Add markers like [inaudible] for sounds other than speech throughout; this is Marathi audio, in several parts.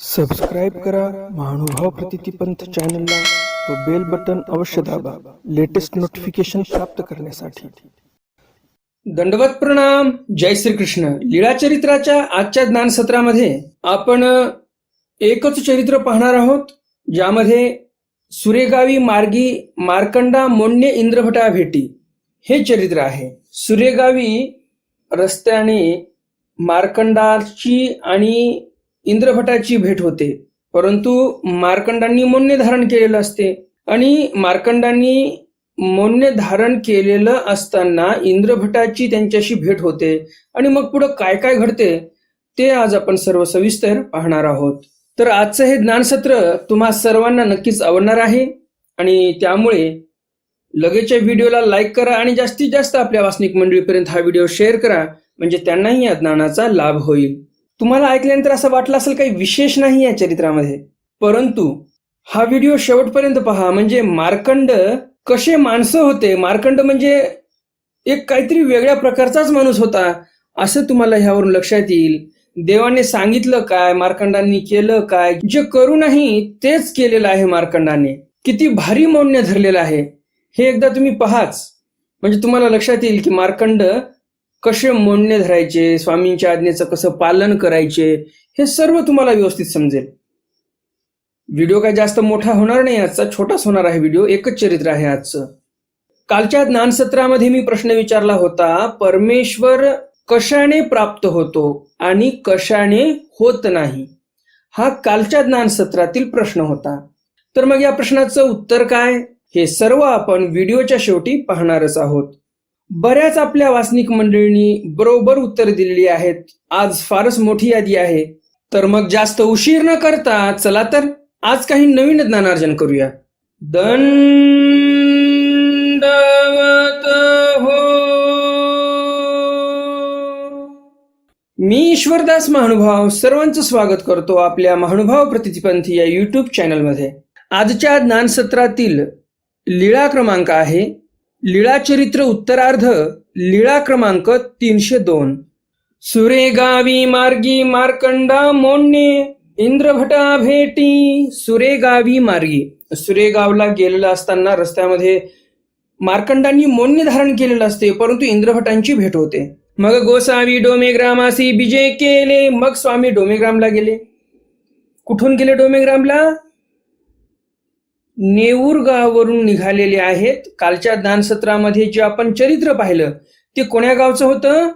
सबस्क्राईब करा महानुभाव प्रतितीपंथ चॅनलला व बेल बटन अवश्य दाबा लेटेस्ट नोटिफिकेशन प्राप्त करण्यासाठी. दंडवत प्रणाम जय श्रीकृष्ण. लीळा चरित्राच्या आजच्या ज्ञान सत्रामध्ये आपण एकच चरित्र पाहणार आहोत ज्यामध्ये सुरेगावी मार्गी मार्कंडा मोन्य इंद्रभटा भेटी हे चरित्र आहे. सुरेगावी रस्त्याने मार्कंडाची आणि इंद्रभटाची भेट होते. परंतु मार्कंडांनी मौन्य धारण केलेलं असते. आणि मार्कंडांनी मौन्य धारण केलेलं असताना इंद्रभटाची त्यांच्याशी भेट होते. आणि मग पुढं काय काय घडते ते आज आपण सर्व सविस्तर पाहणार आहोत. तर आजचं हे ज्ञानसत्र तुम्हा सर्वांना नक्कीच आवडणार आहे. आणि त्यामुळे लगेचच्या व्हिडिओला लाईक करा आणि जास्तीत जास्त आपल्या वासनिक मंडळीपर्यंत हा व्हिडिओ शेअर करा. म्हणजे त्यांनाही या ज्ञानाचा लाभ होईल. तुम्हाला ऐकल्यानंतर असं वाटलं असेल काही विशेष नाही या चरित्रामध्ये. परंतु हा व्हिडिओ शेवटपर्यंत पहा म्हणजे मार्कंड कसे माणसं होते. मार्कंड म्हणजे एक काहीतरी वेगळ्या प्रकारचाच माणूस होता असं तुम्हाला ह्यावरून लक्षात येईल. देवाने सांगितलं काय मार्कंडांनी केलं काय जे करू नाही तेच केलेलं आहे मार्कंडाने. किती भारी मौन्य धरलेलं आहे. हे एकदा तुम्ही पहाच. म्हणजे तुम्हाला लक्षात येईल की मार्कंड कसे मोडणे धरायचे स्वामींच्या आज्ञेचं कसं पालन करायचे हे सर्व तुम्हाला व्यवस्थित समजेल. व्हिडिओ काय जास्त मोठा होणार नाही आजचा छोटाच होणार आहे व्हिडिओ एकच चरित्र आहे आजचं. कालच्या ज्ञानसत्रामध्ये मी प्रश्न विचारला होता परमेश्वर कशाने प्राप्त होतो आणि कशाने होत नाही? हा कालच्या ज्ञानसत्रातील प्रश्न होता. तर मग या प्रश्नाचं उत्तर काय? हे सर्व आपण व्हिडिओच्या शेवटी पाहणारच आहोत. बऱ्याच आपल्या वासनिक मंडळींनी बरोबर उत्तर दिलेली आहेत. आज फारच मोठी यादी आहे. तर मग जास्त उशीर न करता चला तर आज काही नवीन ज्ञानार्जन करूया. दंडवत हो. मी ईश्वरदास महानुभाव सर्वांचं स्वागत करतो आपल्या महानुभाव प्रतिपंथी या युट्यूब चॅनलमध्ये आजच्या ज्ञानसत्रातील लीळा क्रमांक आहे लीळाचरित्र उत्तरार्ध लीळा क्रमांक तीनशे दोन. सुरेगावी मार्गी मार्कंडा मोडणे इंद्रभटा भेटी सुरेगावी मार्गी. सुरेगावला गेलेला असताना रस्त्यामध्ये मार्कंडांनी मोन्य धारण केलेलं असते परंतु इंद्रभटांची भेट होते. मग गोसावी डोमेग्रामासी विजय केले मग स्वामी डोमेग्रामला गेले. कुठून गेले डोमेग्रामला नेऊर गावावरून निघालेले आहेत. कालच्या दानसत्रामध्ये जे आपण चरित्र पाहिलं ते कोण्या गावचं होतं?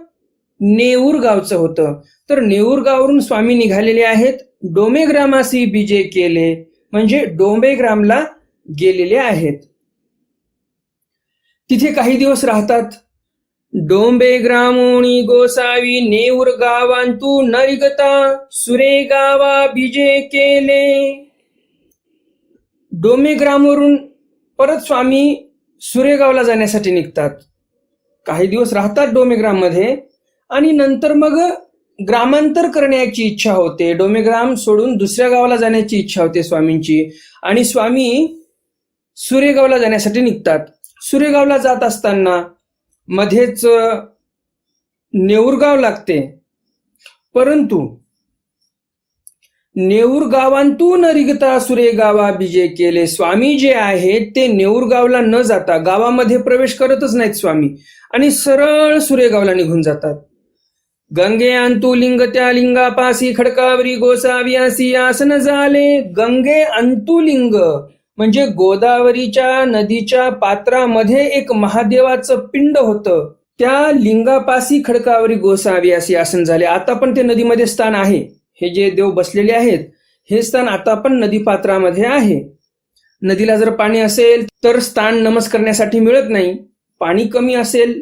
नेऊर गावचं होतं. तर नेऊर गावावरून स्वामी निघालेले आहेत. डोमेग्रामासी बीजे केले. म्हणजे डोंबेग्रामला गेलेले आहेत. तिथे काही दिवस राहतात. डोंबे ग्रामोणी गोसावी नेऊर गावांतू नरिगता सुरे गावा बीजे केले. डोमेग्रामवरून परत स्वामी सुरेगावला जाण्यासाठी निघतात. काही दिवस राहतात डोमेग्राममध्ये आणि नंतर मग ग्रामांतर करण्याची इच्छा होते. डोमेग्राम सोडून दुसऱ्या गावाला जाण्याची इच्छा होते स्वामींची. आणि स्वामी सुरेगावला जाण्यासाठी निघतात. सुरेगावला जात असताना मध्येच नेऊरगाव लागते. परंतु नेऊर गावांतून रिगता सुरे गावा बिजे केले. स्वामी जे आहेत ते नेऊर गावला न जाता गावामध्ये प्रवेश करतच नाहीत स्वामी. आणि सरळ सुरेगावला निघून जातात. गंगे अंतू लिंग त्या लिंगापासी खडकावरी गोसाव्यासी आसन झाले. गंगे अंतुलिंग म्हणजे गोदावरीच्या नदीच्या पात्रामध्ये एक महादेवाचं पिंड होतं. त्या लिंगापासी खडकावरी गोसाव्यासी आसन झाले. आता पण ते नदीमध्ये स्थान आहे. हे जे देव बसलेले आहेत हे स्थान आता पण नदी पात्रामध्ये आहे. नदीला जर पाणी असेल तर स्थान नमस करण्यासाठी मिळत नाही. पाणी कमी असेल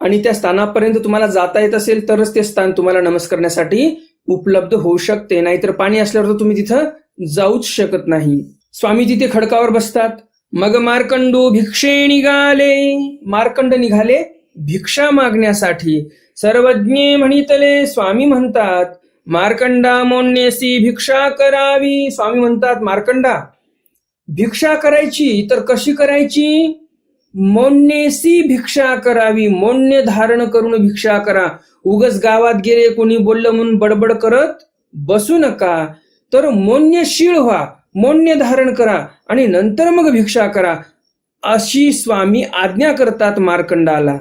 आणि त्या स्थानापर्यंत तुम्हाला जाता येत असेल तरच ते स्थान तुम्हाला नमस करण्यासाठी उपलब्ध होऊ शकते. नाहीतर पाणी असल्यावर तर तुम्ही तिथं जाऊच शकत नाही. स्वामी तिथे खडकावर बसतात. मग मार्कंडो भिक्षे निघाले. मार्कंड निघाले भिक्षा मागण्यासाठी. सर्वज्ञे म्हणितले स्वामी म्हणतात मार्कंडा मोन्नेसी भिक्षा करावी. स्वामी म्हणतात मार्कंडा भिक्षा करायची तर कशी करायची? मोन्नेसी भिक्षा करावी. मोन्य धारण करून भिक्षा करा. उगच गावात गेले कोणी बोललं म्हणून बडबड करत बसू नका. तर मोन्यशीळ व्हा मोन्य धारण करा आणि नंतर मग भिक्षा करा. अशी स्वामी आज्ञा करतात मार्कंडाला.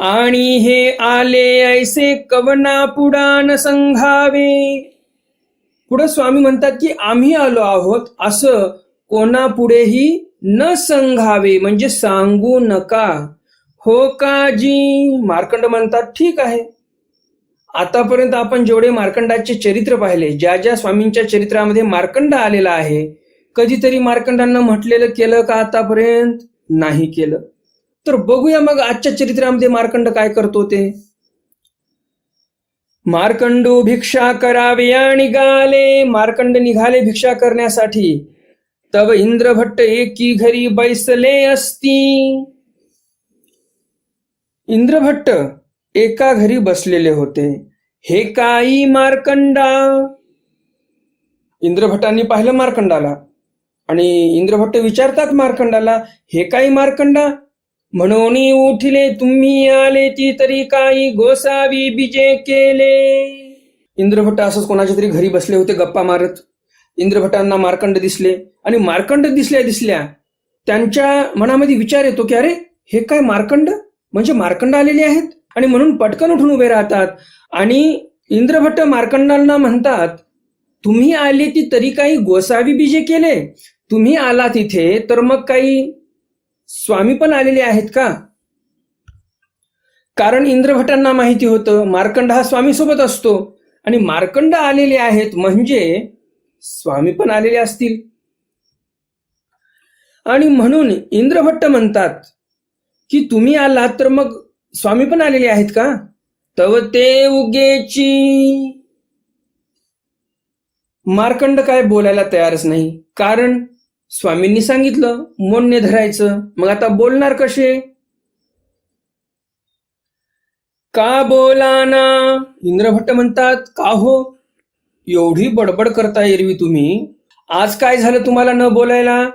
आणि हे आले ऐसे कवना पुडान संघावे. पुढे स्वामी म्हणतात की आम्ही आलो आहोत असं कोणापुढेही न संघावे म्हणजे सांगू नका. हो काजी मार्कंड म्हणतात ठीक आहे. आतापर्यंत आपण जेवढे मार्कंडाचे चरित्र पाहिले ज्या ज्या स्वामींच्या चरित्रामध्ये मार्कंड आलेला आहे कधीतरी मार्कंडांना म्हटलेलं केलं का आतापर्यंत? नाही केलं. तर बघूया मग आजच्या चरित्रामध्ये मार्कंड काय करतो ते मार्कंडू भिक्षा करावे आणि गाले. मार्कंड निघाले भिक्षा करण्यासाठी. तव इंद्रभट्ट एकी घरी बैसले असती. इंद्रभट्ट एका घरी बसलेले होते. हे काही मार्कंडा. इंद्रभट्टांनी पाहिलं मार्कंडाला. आणि इंद्रभट्ट विचारतात मार्कंडाला हे काही मार्कंडा म्हणून उठले तुम्ही आले ती तरी काही गोसावी बिजे केले. इंद्रभट्ट असंच कोणाच्या तरी घरी बसले होते गप्पा मारत. इंद्रभट्टांना मार्कंड दिसले. आणि मार्कंड दिसल्या दिसल्या त्यांच्या मनामध्ये विचार येतो की अरे हे काय मार्कंड? म्हणजे मार्कंड आलेले आहेत? आणि म्हणून पटकन उठून उभे राहतात. आणि इंद्रभट्ट मार्कंडांना म्हणतात तुम्ही आले ती तरी काही गोसावी बीजे केले? तुम्ही आला तिथे तर मग काही स्वामी पण आलेले आहेत का? कारण इंद्रभटांना माहिती होतं मार्कंड हा स्वामी सोबत असतो. आणि मार्कंड आलेले आहेत म्हणजे स्वामी पण आलेले असतील. आणि म्हणून इंद्रभट्ट म्हणतात की तुम्ही आलात तर मग स्वामी पण आलेले आहेत का? तव ते उगेची. मार्कंड काय बोलायला तयारच नाही. कारण स्वामींनी सांगितलं मोन्य धरायचं. मग आता बोलणार कसे? का बोलाना इंद्रभट्ट म्हणतात का हो? एवढी बडबड करता एरवी तुम्ही. आज काय झालं तुम्हाला न बोलायला?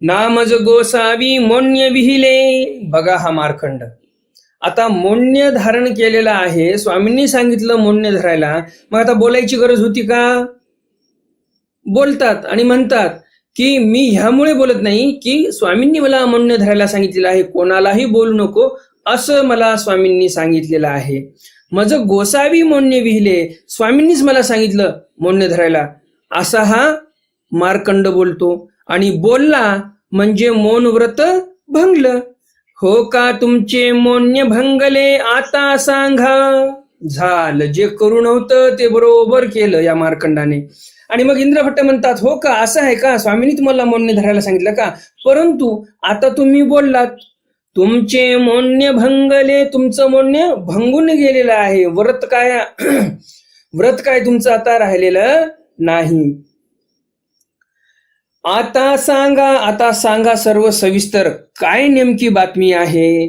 नामज गोसावी मोन्य विहिले. बघा हा मार्खंड आता मोन्य धारण केलेला आहे. स्वामींनी सांगितलं मोन्य धरायला. मग आता बोलायची गरज होती का? बोलतात आणि म्हणतात की मी ह्यामुळे बोलत नाही की स्वामींनी मला मोन्य धरायला सांगितलेलं आहे कोणालाही बोलू नको असं मला स्वामींनी सांगितलेलं आहे. माझं गोसावी मोन्य विहिले स्वामींनीच मला सांगितलं मोन्य धरायला. असा हा मार्कंड बोलतो. आणि बोलला म्हणजे मौन व्रत भंगलं. हो का तुमचे मौन्य भंगले आता सांगा. झालं जे करू नव्हतं ते बरोबर केलं या मार्कंडाने. आणि मग इंद्रभट्ट म्हणतात हो का? असं आहे का? स्वामींनी तुम्हाला मौन्य धरायला सांगितलं का? परंतु आता तुम्ही बोललात तुमचे मौन्य भंगले तुमचं मौन्य भंगून गेलेलं आहे. व्रत काय [clears throat] व्रत काय तुमचं आता राहिलेलं नाही? आता सांगा आता सांगा सर्व सविस्तर. काय नेमकी बातमी आहे?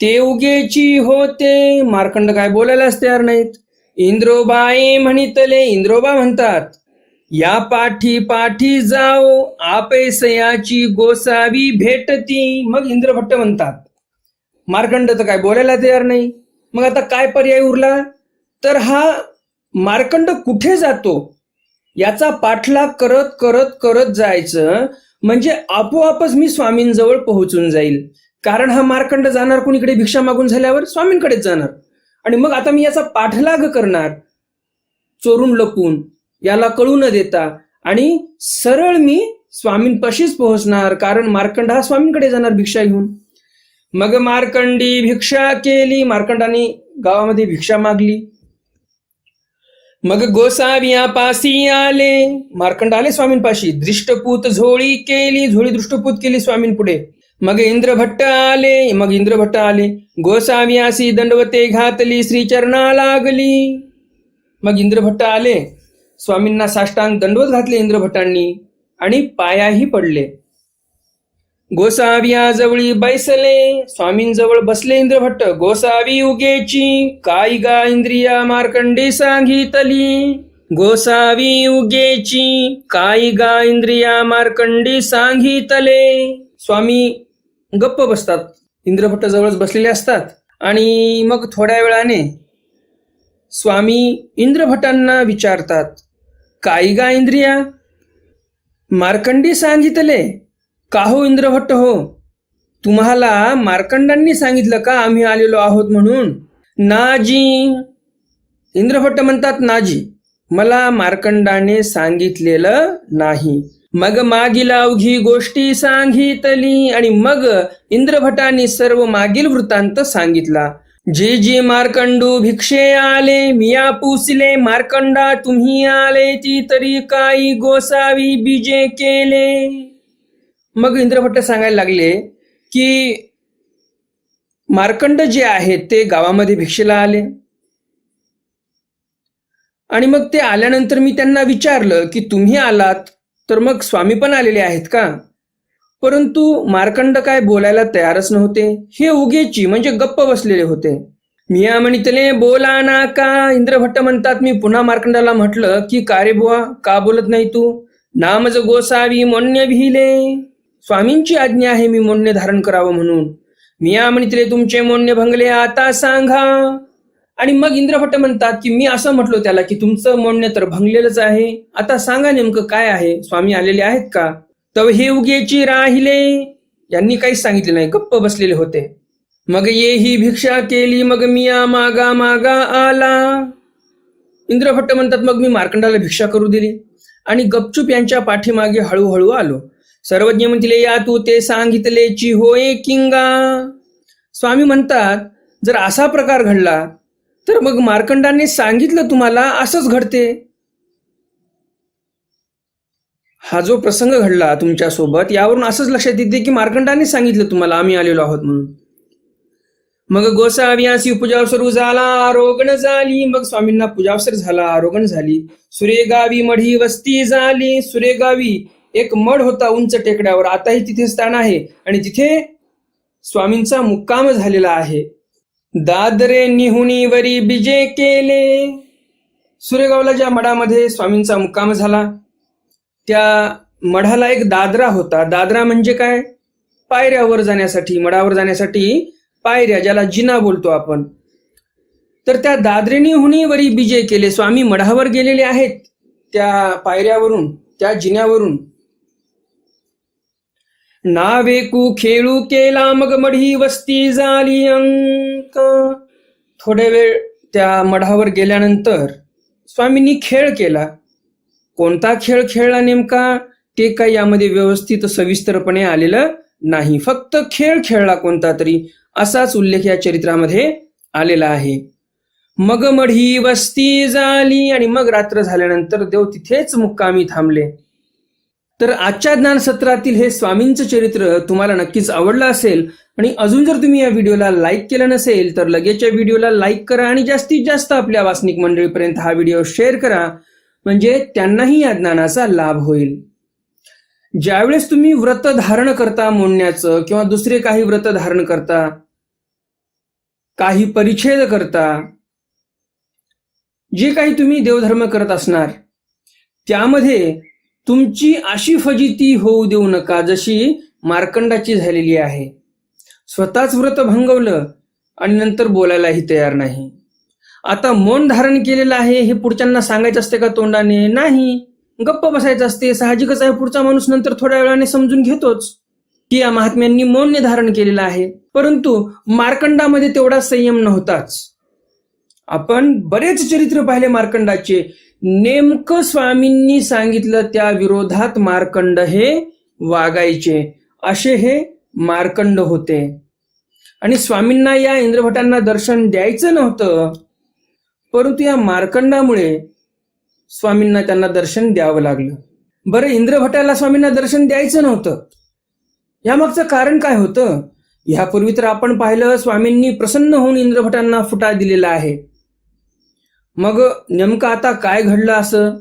ते उगेची होते. मार्कंड काय बोलायलाच तयार नाहीत. इंद्रोबाई म्हणितले इंद्रोबा म्हणतात या पाठी पाठी जाओ आपैसयाची गोसावी भेटती. मग इंद्रभट्ट म्हणतात मार्कंड तर काय बोलायला तयार नाही. मग आता काय पर्याय उरला? तर हा मार्कंड कुठे जातो? याचा पाठलाग करत करत करत जायचं म्हणजे आपोआपच मी स्वामींजवळ पोहोचून जाईल. कारण हा मार्कंड जाणार कुणीकडे भिक्षा मागून झाल्यावर? स्वामींकडेच जाणार. आणि मग आता मी याचा पाठलाग करणार. चोरून लपून याला कळू न देता. आणि सरळ मी स्वामींपाशीच पोहोचणार कारण मार्कंड हा स्वामींकडे जाणार भिक्षा घेऊन. मग मार्कंडी भिक्षा केली मार्कंडाने गावामध्ये भिक्षा मागली. मग गोसाविया पासी आले मार्कंड आले स्वामींपाशी. दृष्टपूत झोळी केली झोळी दृष्टपूत केली स्वामींपुढे. मग इंद्रभट्ट आले मग इंद्रभट्ट आले गोसावियासी दंडवते घातली श्रीचरणा लागली मग इंद्रभट्ट आले स्वामींना साष्टांग दंडवत घातले इंद्रभट्टांनी आणि पायाही पडले. गोसावियाजवळी बैसले स्वामींजवळ बसले इंद्रभट्ट. गोसावी उगेची काय गा इंद्रिया मार्कंडे सांगितली. गोसावी उगेची काय गा इंद्रिया मार्कंडी सांगितले. स्वामी गप्प बसतात. इंद्रभट्ट जवळच बसलेले असतात. आणि मग थोड्या वेळाने स्वामी इंद्रभट्टांना विचारतात काय गा इंद्रिया? मार्कंडी सांगितले. का हो इंद्रभट्ट हो तुम्हाला मार्कंडांनी सांगितलं का आम्ही आलेलो आहोत म्हणून? नाजी. इंद्रभट्ट म्हणतात नाजी मला मार्कंडाने सांगितलेलं नाही. मग मागील अवघी गोष्टी सांगितली आणि मग इंद्रभटांनी सर्व मागील वृत्तांत सांगितला. जे जे मार्कंडू भिक्षे आले मिया पुसले मार्कंडा तुम्ही आले ती तरी काही गोसावी बीजे केले. मग इंद्रभट्ट सांगायला लागले की मार्कंड जे आहेत ते गावामध्ये भिक्षेला आले. आणि मग ते आल्यानंतर मी त्यांना विचारलं की तुम्ही आलात? तर मग स्वामी पण आलेले आहेत का? परंतु मार्कंड काय बोलायला तयारच नव्हते. हे उगेची म्हणजे गप्प बसलेले होते. मिया म्हणितले बोला ना का? इंद्रभट्ट म्हणतात मी पुन्हा मार्कंडाला म्हटलं की का रे बुवा का बोलत नाही तू? नामज गोसावी मोन्य भिले. स्वामींची आज्ञा आहे मी मोन्य धारण करावं म्हणून. मिया म्हणितले तुमचे मोन्य भंगले आता सांगा. आणि मग इंद्रभट्ट म्हणतात की मी असं म्हटलो त्याला की तुमचं म्हणणं तर भंगलेलंच आहे. आता सांगा नेमकं काय आहे? स्वामी आलेले आहेत का? तव हे उगेची राहिले. यांनी काहीच सांगितले नाही. गप्प बसलेले होते. मग ये ही भिक्षा केली. मग मिया मागा मागा आला. इंद्रभट्ट म्हणतात मग मी मार्कंडाला भिक्षा करू दिली. आणि गपचूप यांच्या पाठीमागे हळूहळू आलो. सर्वज्ञ म्हणतील या तू ते सांगितलेची होय किंगा. स्वामी म्हणतात जर असा प्रकार घडला तर मग मार्कंडाने सांगितलं तुम्हाला असंच घडते. हा जो प्रसंग घडला तुमच्यासोबत यावरून असंच लक्षात येते की मार्कंडाने सांगितलं तुम्हाला आम्ही आलेलो आहोत म्हणून. मग गोसाव्यासी पूजावसरू झाला आरोगण झाली. मग स्वामींना पूजावसर झाला आरोगण झाली. सुरेगावी मढी वस्ती झाली. सुरेगावी एक मढ होता उंच टेकड्यावर. आताही तिथे स्थान आहे आणि तिथे स्वामींचा मुक्काम झालेला आहे. दादरे निहुणी वरी बिजे केले. सुरेगावला ज्या मठामध्ये स्वामींचा मुक्काम झाला त्या मढाला एक दादरा होता. दादरा म्हणजे काय? पायऱ्यावर जाण्यासाठी मडावर जाण्यासाठी पायऱ्या ज्याला जिना बोलतो आपण. तर त्या दादरेनी हुनीवरी बिजे केले. स्वामी मढावर गेलेले आहेत त्या पायऱ्यावरून त्या जिन्यावरून. नावेकू खेळू केला मग मढी वस्ती झाली अंक. थोडे वेळ त्या मढावर गेल्यानंतर स्वामींनी खेळ केला. कोणता खेळ खेळला नेमका? ते काही यामध्ये व्यवस्थित सविस्तरपणे आलेलं नाही. फक्त खेळ खेळला कोणता तरी असाच उल्लेख या चरित्रामध्ये आलेला आहे. मग मढी वस्ती झाली आणि मग रात्र झाल्यानंतर देव तिथेच मुक्कामी थांबले. तर आजच्या ज्ञान सत्रातील हे स्वामींचं चरित्र तुम्हाला नक्कीच आवडलं असेल. आणि अजून जर तुम्ही या व्हिडिओला लाईक केलं नसेल तर लगेच या व्हिडिओला लाईक करा आणि जास्तीत जास्त आपल्या वासनिक मंडळीपर्यंत हा व्हिडिओ शेअर करा. म्हणजे त्यांनाही या ज्ञानाचा लाभ होईल. ज्यावेळेस तुम्ही व्रत धारण करता मोडण्याचं किंवा दुसरे काही व्रत धारण करता काही परिच्छेद करता जे काही तुम्ही देवधर्म करत असणार त्यामध्ये तुमची अशी फजिती होऊ देऊ नका जशी मार्कंडाची झालेली आहे. स्वतःच व्रत भंगवलं आणि नंतर बोलायलाही तयार नाही. आता मौन धारण केलेलं आहे हे पुढच्यांना सांगायचं असते का तोंडाने? नाही. गप्प बसायचं असते. साहजिकच आहे पुढचा माणूस नंतर थोड्या वेळाने समजून घेतोच. की या महात्म्यांनी मौन्य धारण केलेलं आहे. परंतु मार्कंडामध्ये तेवढा संयम नव्हताच. आपण बरेच चरित्र पाहिले मार्कंडाचे. नेमकं स्वामींनी सांगितलं त्या विरोधात मार्कंड हे वागायचे. असे हे मार्कंड होते. आणि स्वामींना या इंद्रभटांना दर्शन द्यायचं नव्हतं परंतु या मार्कंडामुळे स्वामींना त्यांना दर्शन द्यावं लागलं. बरं इंद्रभटाला स्वामींना दर्शन द्यायचं नव्हतं. यामागचं कारण काय होतं? ह्यापूर्वी तर आपण पाहिलं स्वामींनी प्रसन्न होऊन इंद्रभटांना फुटा दिलेला आहे. मग नेमकं आता काय घडलं असं?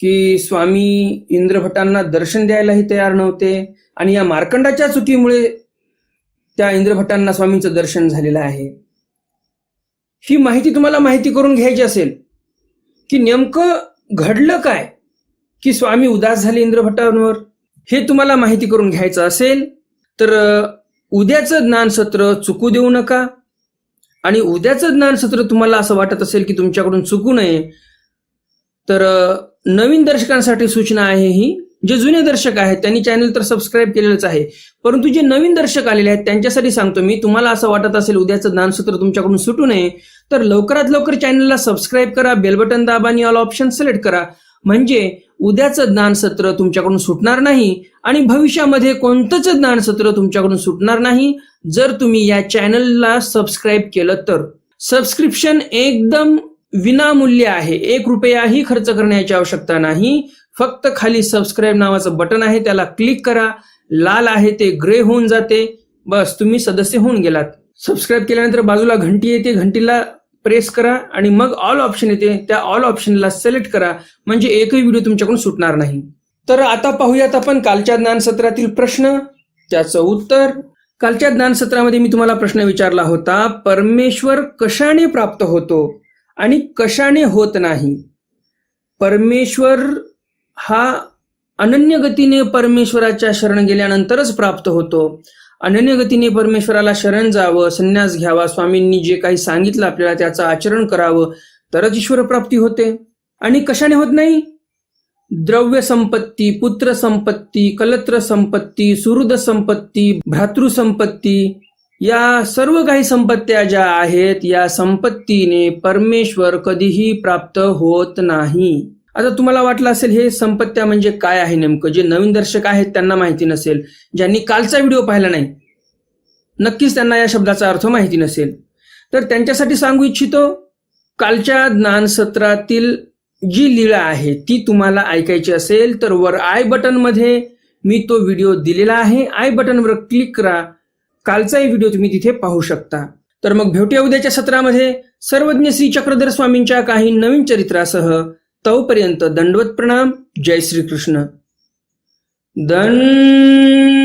की स्वामी इंद्रभटांना दर्शन द्यायलाही तयार नव्हते आणि या मार्कंडाच्या चुकीमुळे त्या इंद्रभटांना स्वामींचं दर्शन झालेलं आहे. ही माहिती तुम्हाला माहिती करून घ्यायची असेल की नेमकं घडलं काय की स्वामी उदास झाले इंद्रभटांवर? हे तुम्हाला माहिती करून घ्यायचं असेल तर उद्याचं ज्ञानसत्र चुकू देऊ नका. आणि उद्याचं ज्ञानसत्र तुम्हाला असं वाटत असेल की तुमच्याकडून चुकू नये तर नवीन दर्शकांसाठी सूचना आहे ही. जे जुने दर्शक आहेत त्यांनी चॅनल तर सबस्क्राईब केलेलंच आहे. परंतु जे नवीन दर्शक आलेले आहेत त्यांच्यासाठी सांगतो मी तुम्हाला असं वाटत असेल उद्याचं ज्ञानसूत्र तुमच्याकडून सुटू नये तर लवकरात लवकर चॅनलला सबस्क्राईब करा बेल बटन दाबा आणि ऑल ऑप्शन सिलेक्ट करा. म्हणजे उद्याचं ज्ञानसत्र तुमच्याकडून सुटणार नाही आणि भविष्यामध्ये कोणतंच ज्ञानसत्र तुमच्याकडून सुटणार नाही जर तुम्ही या चॅनलला सबस्क्राईब केलं तर. सबस्क्रिप्शन एकदम विनामूल्य आहे. एक रुपयाही खर्च करण्याची आवश्यकता नाही. फक्त खाली सबस्क्राईब नावाचं बटन आहे त्याला क्लिक करा. लाल आहे ते ग्रे होऊन जाते. बस तुम्ही सदस्य होऊन गेलात. सबस्क्राईब केल्यानंतर बाजूला घंटी येते. घंटीला प्रेस करा आणि मग ऑल ऑप्शन येते. त्या ऑल ऑप्शनला सिलेक्ट करा. म्हणजे एकही व्हिडिओ तुमच्याकडून सुटणार नाही. तर आता पाहूयात आपण कालच्या ज्ञानसत्रातील प्रश्न. त्याचं उत्तर. कालच्या ज्ञानसत्रामध्ये मी तुम्हाला प्रश्न विचारला होता परमेश्वर कशाने प्राप्त होतो आणि कशाने होत नाही? परमेश्वर हा अनन्य गतीने परमेश्वराच्या शरण गेल्यानंतरच प्राप्त होतो. अनन्य गतीने परमेश्वराला शरण जावं संन्यास घ्यावा. स्वामींनी जे काही सांगितलं आपल्याला त्याचं आचरण करावं तरच ईश्वर प्राप्ती होते. आणि कशाने होत नाही? द्रव्य संपत्ती पुत्र संपत्ती कलत्र संपत्ती सुहृद संपत्ती भ्रातृ संपत्ती या सर्व काही संपत्त्या ज्या आहेत या संपत्तीने परमेश्वर कधीही प्राप्त होत नाही. आता तुम्हाला वाटलं असेल हे संपत्त्या म्हणजे काय आहे नेमकं? जे नवीन दर्शक आहेत त्यांना माहिती नसेल. ज्यांनी कालचा व्हिडिओ पाहिला नाही नक्कीच त्यांना या शब्दाचा अर्थ माहिती नसेल. तर त्यांच्यासाठी सांगू इच्छितो कालच्या ज्ञानसत्रातील जी लीळा आहे ती तुम्हाला ऐकायची असेल तर वर आय बटनमध्ये मी तो व्हिडिओ दिलेला आहे. आय बटनवर क्लिक करा. कालचाही व्हिडिओ तुम्ही तिथे पाहू शकता. तर मग भेटूया उद्याच्या सत्रामध्ये. सर्वज्ञ श्री चक्रधर स्वामींच्या काही नवीन चरित्रासह. तोपर्यंत दंडवत प्रणाम. जय श्री कृष्ण दंड